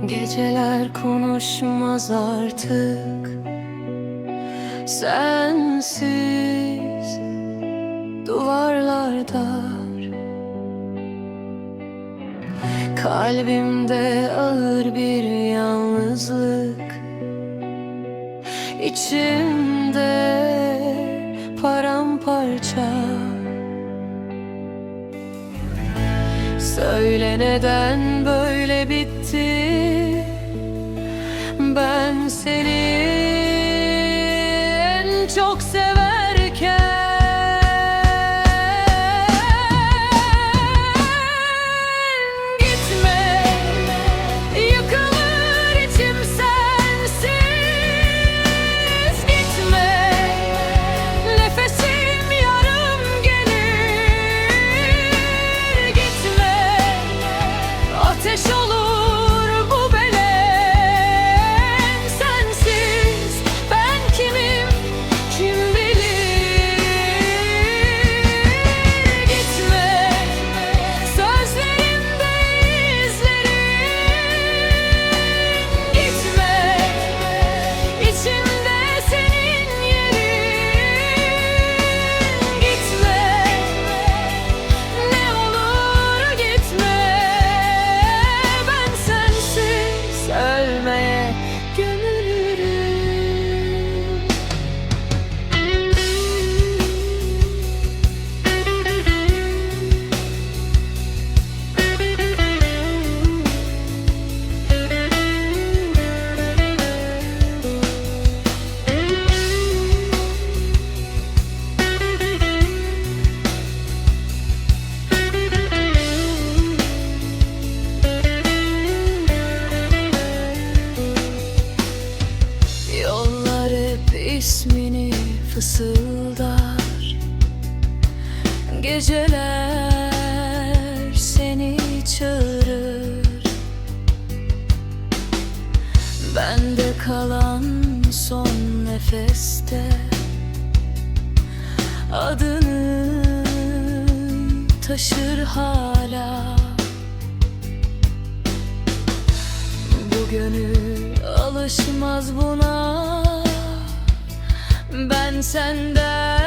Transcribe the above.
Kalpler konuşmaz artık. Sensiz duvarlar dar. Kalbimde ağır bir yalnızlık. İçimde paramparça Söyle neden böyle bitti? Ben seni en çok severken ismini fısıldar. Geceler seni çağırır. Bende kalan son nefeste Adını taşır hala. Bu gönül alışmaz buna Ben senden